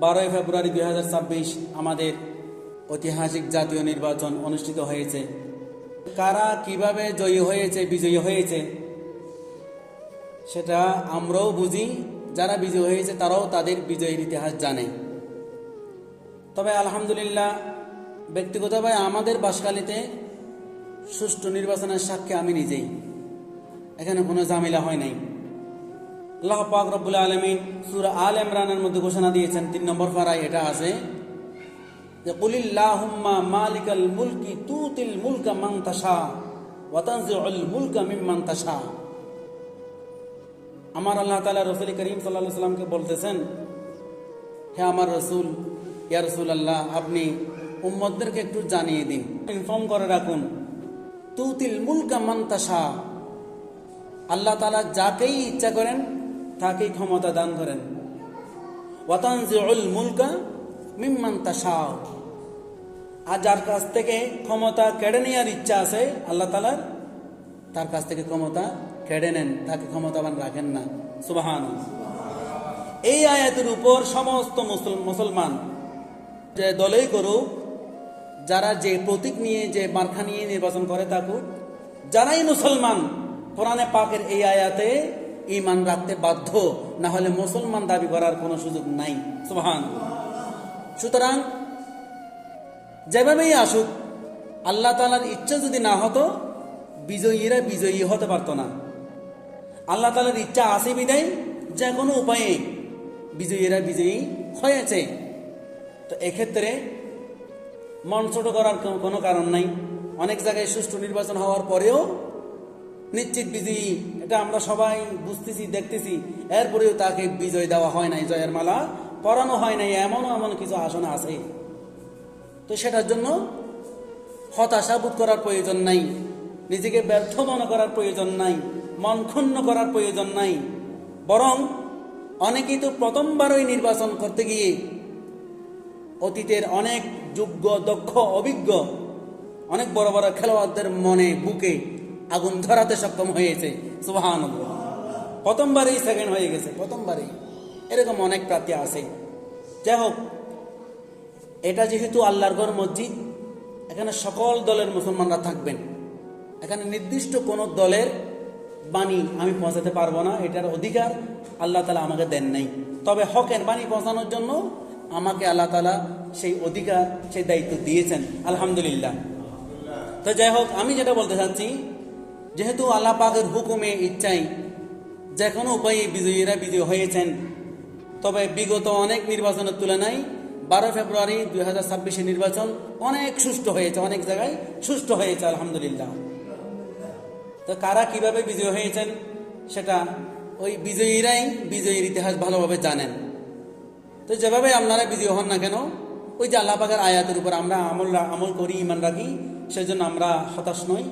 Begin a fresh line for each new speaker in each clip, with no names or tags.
বারোই ফেব্রুয়ারি দু হাজার ছাব্বিশ আমাদের ঐতিহাসিক জাতীয় নির্বাচন অনুষ্ঠিত হয়েছে। কারা কীভাবে জয়ী হয়েছে, বিজয়ী হয়েছে, সেটা আমরাও বুঝি। যারা বিজয়ী হয়েছে, তারাও তাদের বিজয়ের ইতিহাস জানে। তবে আলহামদুলিল্লাহ, ব্যক্তিগতভাবে আমাদের বাসকালিতে সুষ্ঠু নির্বাচনের সাক্ষী আমি নিজেই। এখানে কোনো ঝামেলা হয় নাই। আল্লাহ পাক রব্বুল আলমিন সুরা আল ইমরানের মধ্যে ঘোষণা দিয়েছেন, তিন নম্বর পাড়ায় এটা আছে, যে কুলিল্লাহুম্মা মালিকাল মুলকি তুতিল মুলকা মান তাশা ওয়া তানজিউল মুলকা মিম্মান তাশা। আমার আল্লাহ তাআলা রাসূল করিম সাল্লাল্লাহু আলাইহি সাল্লামকে বলতেছেন, হে আমার রসুল, ইয়া রসুল আল্লাহ আপনি উম্মতদেরকে একটু জানিয়ে দিন, ইনফর্ম করে রাখুন, তুতিল মুলকা মান তাশা। আল্লাহ তাআলা যাকেই ইচ্ছা করেন তাকেই ক্ষমতা দান করেন। মুলকা মিম্মান আর যার কাছ থেকে ক্ষমতা কেড়ে নেওয়ার ইচ্ছা আছে, আল্লাহ তালার তার কাছ থেকে ক্ষমতা কেড়ে নেন, তাকে ক্ষমতাবান রাখেন না। সুবাহান এই আয়াতের উপর সমস্ত মুসলমান যে দলেই করুক, যারা যে প্রতীক নিয়ে, যে মার্খা নিয়ে নির্বাচন করে থাকুক, যারাই মুসলমান, কোরআনে পাকের এই আয়াতে ইমান রাখতে বাধ্য, না হলে মুসলমান দাবি করার কোনো সুযোগ নাই। সুবহান সুতরাং, যেভাবেই আসুক, আল্লাহ তালার ইচ্ছা যদি না হতো, বিজয়ীরা বিজয়ী হতে পারতো না। আল্লাহ তালার ইচ্ছা আছে বিদায় যে কোনো উপায়ে বিজয়ীরা বিজয়ী হয়েছে। তো এক্ষেত্রে মন ছোট করার কোনো কারণ নাই। অনেক জায়গায় সুষ্ঠু নির্বাচন হওয়ার পরেও নিশ্চিত বিজয়ী এটা আমরা সবাই বুঝতেছি, দেখতেছি। এরপরেও তাকে বিজয় দেওয়া হয় নাই, জয়ের মালা পরানো হয় নাই, এমনও এমন কিছু আসন আছে। তো সেটার জন্য হতাশা বোধ করার প্রয়োজন নাই। নিজেকে ব্যর্থ মনে করার প্রয়োজন নাই, মন ক্ষুণ্ণ করার প্রয়োজন নাই। বরং অনেকেই তো প্রথমবারই নির্বাচন করতে গিয়ে অতীতের অনেক যোগ্য, দক্ষ, অভিজ্ঞ, অনেক বড় বড় খেলোয়াড়দের মনে বুকে আগুন ধরাতে সক্ষম হয়েছে। সুবাহান প্রথমবারেই সেকেন্ড হয়ে গেছে, প্রথমবারেই। এরকম অনেক প্রার্থী আছে। যাই হোক, এটা যেহেতু আল্লাহর ঘর মসজিদ, এখানে সকল দলের মুসলমানরা থাকবেন। এখানে নির্দিষ্ট কোনো দলের বাণী আমি পৌঁছাতে পারব না, এটার অধিকার আল্লাহ তালা আমাকে দেন নাই। তবে হকের বাণী পৌঁছানোর জন্য আমাকে আল্লাহ তালা সেই অধিকার, সেই দায়িত্ব দিয়েছেন। আলহামদুলিল্লাহ। তো যাই হোক, আমি যেটা বলতে চাচ্ছি যেহেতু আল্লাহ পাকের হুকুমে ইচ্ছাই যে কোনো উপায়ে বিজয়ীরা বিজয়ী হয়েছেন। তবে বিগত অনেক নির্বাচনের তুলনায় বারো ফেব্রুয়ারি দুই হাজার ছাব্বিশে নির্বাচন অনেক সুষ্ঠু হয়েছে, অনেক জায়গায় সুষ্ঠু হয়েছে, আলহামদুলিল্লাহ। তো কারা কীভাবে বিজয়ী হয়েছেন সেটা ওই বিজয়ীরাই বিজয়ীর ইতিহাস ভালোভাবে জানেন। তো যেভাবে আপনারা বিজয়ী হন না কেন, ওই যে আল্লাহ পাকের আয়াতের উপর আমরা আমল আমল করি ইমান রাখি, সেজন্য আমরা হতাশ নই,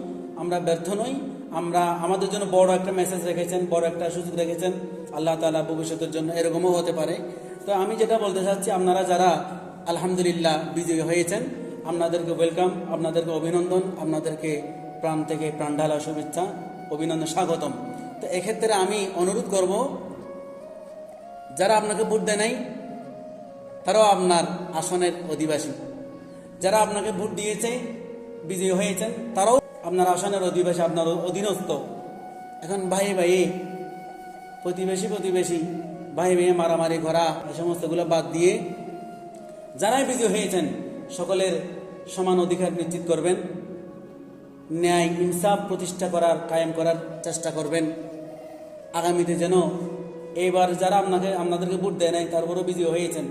আমরা ব্যর্থ নই। আমরা, আমাদের জন্য বড় একটা মেসেজ রেখেছেন, বড় একটা সুযোগ রেখেছেন। আল্লাহ তালা ভবিষ্যতের জন্য এরকমও হতে পারে। তো আমি যেটা বলতে চাচ্ছি, আপনারা যারা আলহামদুলিল্লাহ বিজয়ী হয়েছেন, আপনাদেরকে ওয়েলকাম আপনাদেরকে অভিনন্দন, আপনাদেরকে প্রাণ থেকে প্রাণ ঢালা শুভেচ্ছা, অভিনন্দন, স্বাগতম। তো এক্ষেত্রে আমি অনুরোধ করব, যারা আপনাকে ভোট দেয় নাই, তারাও আপনার আসনের অধিবাসী। যারা আপনাকে ভোট দিয়েছে, বিজয়ী হয়েছেন, তারাও আপনার আসনের অধিবাসী, আপনার অধীনস্থ। এখন ভাই ভাই, প্রতিবেশী প্রতিবেশী, ভাই ভাই, মারামারি করা এই সমস্তগুলো বাদ দিয়ে যারাই বিজয়ী হয়েছেন, সকলের সমান অধিকার নিশ্চিত করবেন। ন্যায়, ইনসাফ প্রতিষ্ঠা করার, কায়েম করার চেষ্টা করবেন। আগামীতে যেন এইবার যারা আপনাকে, আপনাদেরকে ভোট দেয় নাই তারপরও বিজয়ী হয়েছেন,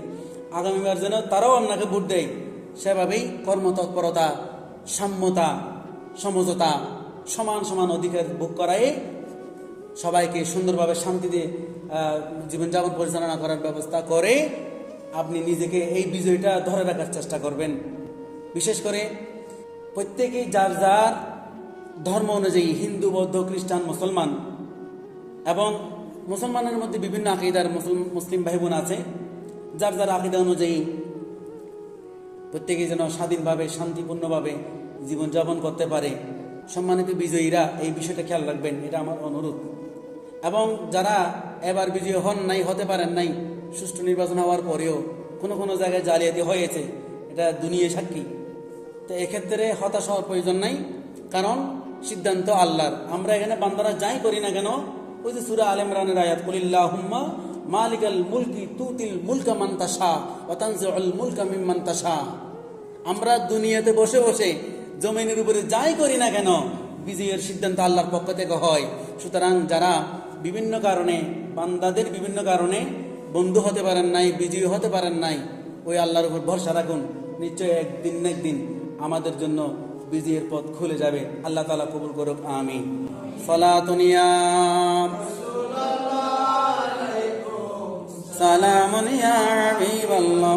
আগামীবার যেন তারাও আপনাকে ভোট দেয়। সেভাবেই কর্মতৎপরতা, সাম্যতা সমঝোতা সমান সমান অধিকার ভোগ করায় সবাইকে সুন্দরভাবে শান্তিতে জীবনযাপন পরিচালনা করার ব্যবস্থা করে আপনি নিজেকে এই বিজয়টা ধরে রাখার চেষ্টা করবেন। বিশেষ করে প্রত্যেকেই যার যার ধর্ম অনুযায়ী হিন্দু, বৌদ্ধ, খ্রিস্টান, মুসলমান এবং মুসলমানের মধ্যে বিভিন্ন আকিদার মুসলিম মুসলিম ভাই বোন আছে, যার যার আকিদা অনুযায়ী প্রত্যেকে যেন স্বাধীনভাবে, শান্তিপূর্ণভাবে জীবনযাপন করতে পারে। সম্মানিত বিজয়ীরা, এই বিষয়টা খেয়াল রাখবেন, এটা আমার অনুরোধ। এবং যারা এবার বিজয়ী হন নাই, হতে পারেন নাই, সুষ্ঠু নির্বাচন হওয়ার পরেও কোনো কোনো জায়গায় জালিয়াতি হয়েছে, এটা দুনিয়া সাক্ষী। তো এক্ষেত্রে হতাশ হওয়ার প্রয়োজন নাই, কারণ সিদ্ধান্ত আল্লাহর। আমরা এখানে বান্দারা যাই করি না কেন, ওই যে সুরা আল ইমরানের আয়াত কুলিল্লাহ হুম্মা মালিকাল মুলকি তুতিল মুলকা মান্তাসা ওতানজুল মুলকা মিম্মান্তাসা আমরা দুনিয়াতে বসে বসে জমিনের উপরে যাই করি না কেন, বিজয়ের সিদ্ধান্ত আল্লাহর পক্ষ থেকে হয়। সুতরাং যারা বিভিন্ন কারণে, বান্দাদের বিভিন্ন কারণে বন্ধু হতে পারেন নাই, বিজয়ী হতে পারেন নাই, ওই আল্লাহর উপর ভরসা রাখুন। নিশ্চয় একদিন না একদিন আমাদের জন্য বিজয়ের পথ খুলে যাবে। আল্লাহ তালা কবুল করুক আমি সলাতনিয়া সালামুন ইয়া হাবিবাল্লাহ।